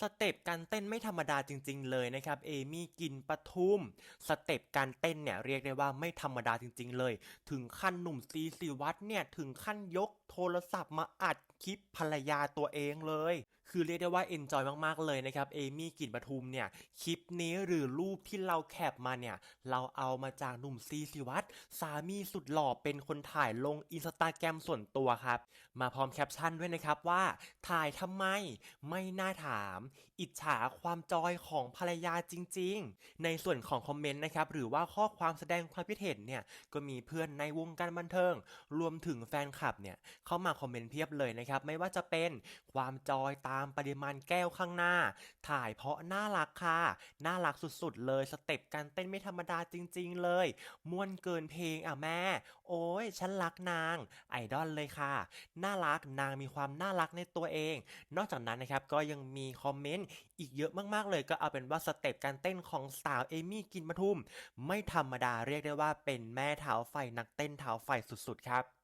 สเต็ปการเต้นไม่ธรรมดาจริง ๆ เลยนะครับ เอมี่กินปทุม สเต็ปการเต้นเนี่ยเรียกได้ว่าไม่ธรรมดาจริง ๆ เลย ถึงขั้นหนุ่มซีสิวัตเนี่ยถึงขั้นยกโทรศัพท์มาอัดคลิปภรรยาตัวเองเลย คือเรียกได้ว่าเอนจอยมากๆเลยนะครับ เอมี่กลินปทุมเนี่ย คลิปนี้หรือรูปที่เราแคปมาเนี่ย เราเอามาจากหนุ่มซีสิวัตรสามีสุดหล่อเป็นคนถ่ายลงอินสตาแกรมส่วนตัวครับ มาพร้อมแคปชั่นด้วยนะครับว่า ถ่ายทำไม ไม่น่าถาม อิจฉาความจอยของภรรยาจริง ๆ ในส่วนของคอมเมนต์นะครับ หรือว่าข้อความแสดงความคิดเห็นเนี่ย ก็มีเพื่อนในวงการบันเทิง รวมถึงแฟนคลับเนี่ยเข้ามาคอมเมนต์เพียบเลยนะครับ ไม่ว่าจะเป็นความจอยตาามปริมาณแก้วข้างหน้า ถ่ายเพราะน่ารักค่ะ น่ารักสุดๆเลย สเต็ปการเต้นไม่ธรรมดาจริงๆเลย ม่วนเกินเพลงอะแม่ โอ้ยฉันรักนาง ไอดอลเลยค่ะ น่ารักนางมีความน่ารักในตัวเอง นอกจากนั้นนะครับก็ยังมีคอมเมนต์อีกเยอะมากๆเลย ก็เอาเป็นว่าสเต็ปการเต้นของสาวเอมี่กินปทุม ไม่ธรรมดาเรียกได้ว่าเป็นแม่เท้าไฟนักเต้นเท้าไฟสุดๆครับ